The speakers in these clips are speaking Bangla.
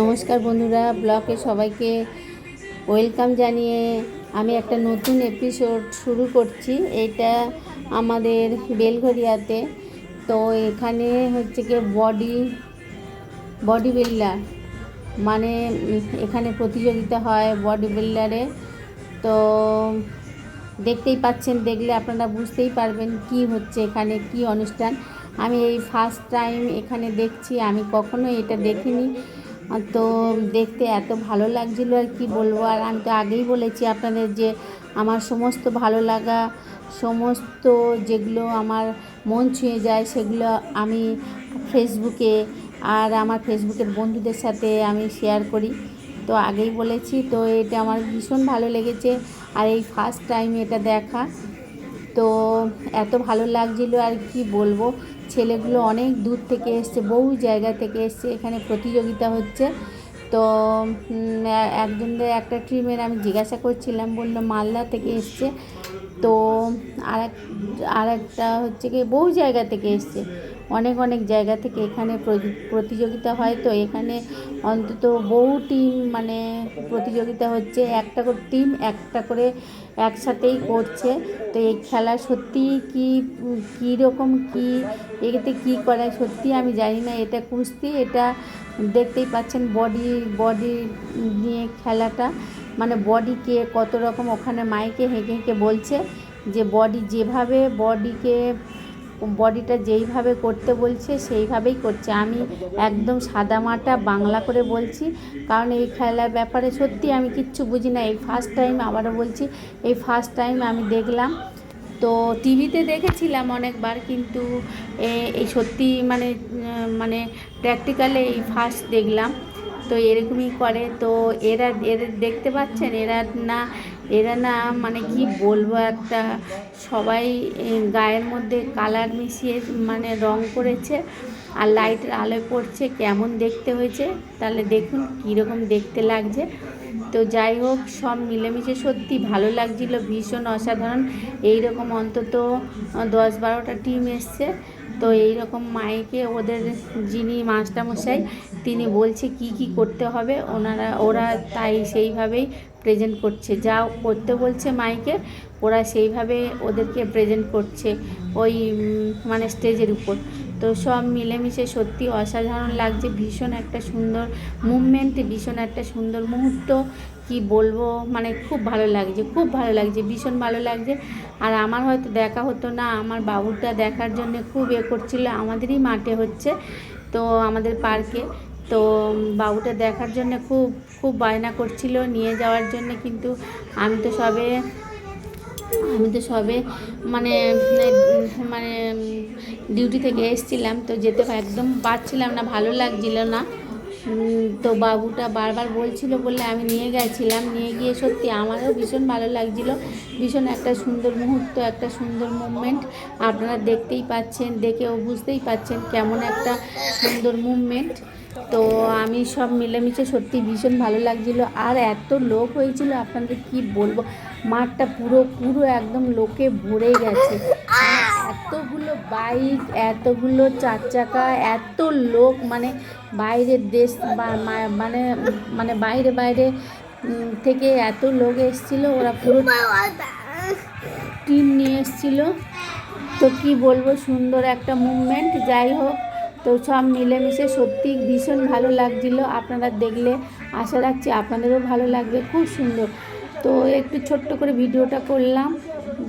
নমস্কার বন্ধুরা, ব্লকে সবাইকে ওয়েলকাম জানিয়ে আমি একটা নতুন এপিসোড শুরু করছি। এটা আমাদের বেলঘরিয়াতে তো এখানে হচ্ছে কি বডি বডি বিল্ডার মানে এখানে প্রতিযোগিতা হয় বডি বিল্ডারে তো দেখতেই পাচ্ছেন, দেখলে আপনারা বুঝতেই পারবেন কি হচ্ছে এখানে, কি অনুষ্ঠান। আমি এই ফার্স্ট টাইম এখানে দেখছি, আমি কখনো এটা দেখিনি। তো দেখতে এত ভালো লাগছিল আর কি বলব? আর আমি তো আগেই বলেছি আপনাদের যে আমার সমস্ত ভালো লাগা, সমস্ত যেগুলো আমার মন ছুঁয়ে যায় সেগুলো আমি ফেসবুকে আর আমার ফেসবুকের বন্ধুদের সাথে আমি শেয়ার করি। তো আগেই বলেছি, তো এটা আমার ভীষণ ভালো লেগেছে। আর এই ফার্স্ট টাইম এটা দেখা তো এত ভালো লাগছিল আর কি বলব? ছেলেগুলো অনেক দূর থেকে এসছে, বহু জায়গা থেকে এসছে, এখানে প্রতিযোগিতা হচ্ছে। তো একজনদের একটা টিমের আমি জিজ্ঞাসা করছিলাম, বলল মালদা থেকে এসছে। তো আর আর একটা হচ্ছে কি, বহু জায়গা থেকে এসছে। অনেক অনেক জায়গা থেকে এখানে প্রতি- প্রতিযোগিতা হয়। তো এখানে অন্তত বহু টিম মানে প্রতিযোগিতা হচ্ছে। একটা করে টিম একটা করে একসাথেই করছে। তো এই খেলা সত্যি কি, কী রকম, কী এতে কী করায় সত্যি আমি জানি না। এটা কুস্তি, এটা দেখতেই পাচ্ছেন বডি বডি নিয়ে খেলাটা। মানে বডিকে কত রকম, ওখানে মাইকে হেঁকে হেঁকে বলছে যে বডি যেভাবে বডিকে বডিটা যেইভাবে করতে বলছে, সেইভাবেই করছে। আমি একদম সাদামাটা বাংলা করে বলছি, কারণ এই খেলার ব্যাপারে সত্যি আমি কিচ্ছু বুঝি না। এই ফার্স্ট টাইম আবারও বলছি, এই ফার্স্ট টাইম আমি দেখলাম। তো টিভিতে দেখেছিলাম অনেকবার, কিন্তু এই সত্যি মানে মানে প্র্যাকটিক্যালে এই ফার্স্ট দেখলাম। তো এরকমই করে। তো এরা, এদের দেখতে পাচ্ছেন? এরা না এরা না মানে কি বলব একটা, সবাই গায়ের মধ্যে কালার মিশিয়ে মানে রং করেছে আর লাইটের আলোয় পড়ছে, কেমন দেখতে হয়েছে, তাহলে দেখুন কীরকম দেখতে লাগছে। তো যাই হোক, সব মিলেমিশে সত্যি ভালো লাগছিল, ভীষণ অসাধারণ। এই রকম অন্তত দশ বারোটা টিম এসছে। তো এই রকম মাইকে ওদের যিনি মাস্টারমশাই, তিনি বলছে কি কি করতে হবে, ওনারা, ওরা তাই সেইভাবেই প্রেজেন্ট করছে। যা করতে বলছে মাইকে, ওরা সেইভাবে ওদেরকে প্রেজেন্ট করছে ওই মানে স্টেজের উপর। তো সব মিলেমিশে সত্যি অসাধারণ লাগছে। ভীষণ একটা সুন্দর মুভমেন্ট ভীষণ একটা সুন্দর মুহূর্ত। কি বলব? মানে খুব ভালো লাগছে, খুব ভালো লাগছে, ভীষণ ভালো লাগছে। আর আমার হয়তো দেখা হতো না, আমার বাবুটা দেখার জন্য খুব এ করছিল, আমাদেরই মাঠে হচ্ছে, তো আমাদের পার্কে। তো বাবুটা দেখার জন্য খুব খুব বায়না করছিল, নিয়ে যাওয়ার জন্য, কিন্তু আমি তো সবে আমি তো সবে মানে মানে ডিউটি থেকে এসেছিলাম, তো যেতে একদম পারছিলাম না, ভালো লাগছিল না। তো বাবুটা বারবার বলছিল বলে আমি নিয়ে গেছিলাম, নিয়ে গিয়ে সত্যি আমারও ভীষণ ভালো লাগছিল। ভীষণ একটা সুন্দর মুহূর্ত, একটা সুন্দর মুভমেন্ট আপনারা দেখতেই পাচ্ছেন, দেখেও বুঝতেই পাচ্ছেন কেমন একটা সুন্দর মুভমেন্ট তো আমি সব মিলেমিশে সত্যি ভীষণ ভালো লাগছিল। আর এত লোক হয়েছিল, আপনাদের কি বলব? মাঠটা পুরো পুরো একদম লোকে ভরে গেছে। এতগুলো বাইক, এতগুলো চার চাকা, এত লোক মানে বাইরের দেশ মানে মানে বাইরে বাইরে থেকে এত লোক এসেছিল, ওরা পুরো টিম নিয়ে এসেছিল। তো কি বলব, সুন্দর একটা মুভমেন্ট যাই হোক। তো সব মিলেমিশে সত্যি ভীষণ ভালো লাগছিল। আপনারা দেখলে আশা রাখছি আপনাদেরও ভালো লাগবে, খুব সুন্দর। তো একটু ছোট্ট করে ভিডিওটা করলাম,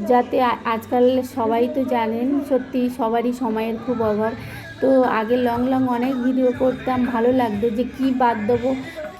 যাতে আজকাল সবাই তো জানেন, সত্যি সবারই সময়ের খুব অভাব। তো আগে লং লং অনেক ভিডিও করতাম, ভালো লাগতো যে কি বাদ দেবো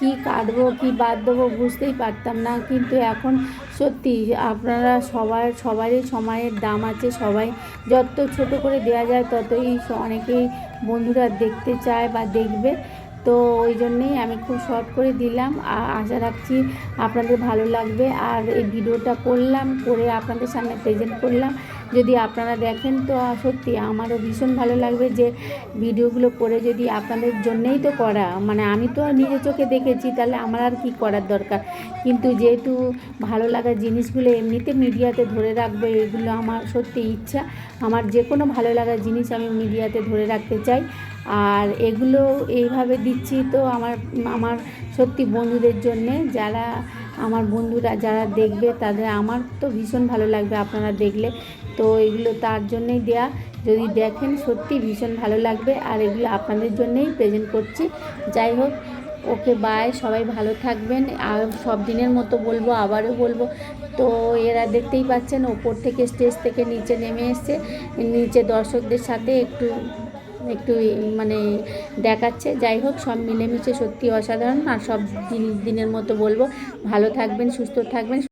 কী কাটবো, কী বাদ দেবো বুঝতেই পারতাম না। কিন্তু এখন সত্যি আপনারা সবার, সবারই সময়ের দাম আছে, সবাই যত ছোট করে দেওয়া যায় ততই অনেকেই বন্ধুরা দেখতে চায় বা দেখবে। তো ওই জন্যেই আমি খুব শর্ট করে দিলাম। আ- আশা রাখছি আপনাদের ভালো লাগবে। আর এই ভিডিওটা করলাম, করে আপনাদের সামনে প্রেজেন্ট করলাম। যদি আপনারা দেখেন, তো সত্যি আমারও ভীষণ ভালো লাগবে যে ভিডিওগুলো করে যদি আপনাদের জন্যেই তো করা। মানে আমি তো নিজের চোখে দেখেছি, তাহলে আমার আর কি করার দরকার? কিন্তু যেহেতু ভালো লাগার জিনিসগুলো এমনিতে মিডিয়াতে ধরে রাখবে, এগুলো আমার সত্যি ইচ্ছা। আমার যে কোনো ভালো লাগার জিনিস আমি মিডিয়াতে ধরে রাখতে চাই। আর এগুলো এইভাবে দিচ্ছি তো আমার আমার সত্যি বন্ধুদের জন্যে, যারা আমার বন্ধুরা যারা দেখবে তাদের আমার তো ভীষণ ভালো লাগবে আপনারা দেখলে। তো এগুলো তার জন্যই দেয়া। যদি দেখেন সত্যি ভীষণ ভালো লাগবে। আর এগুলো আপনাদের জন্যই প্রেজেন্ট করছি। যাই হোক, ওকে বাই সবাই ভালো থাকবেন। আর সব দিনের মতো বলব, আবারও বলব। তো এরা দেখতেই পাচ্ছেন, ওপর থেকে স্টেজ থেকে নিচে নেমে এসছে। নিচে দর্শকদের সাথে একটু একটু মানে দেখাচ্ছে। যাই হোক, সব মিলেমিশে সত্যি অসাধারণ। আর সব দিন, দিনের মতো বলব, ভালো থাকবেন, সুস্থ থাকবেন।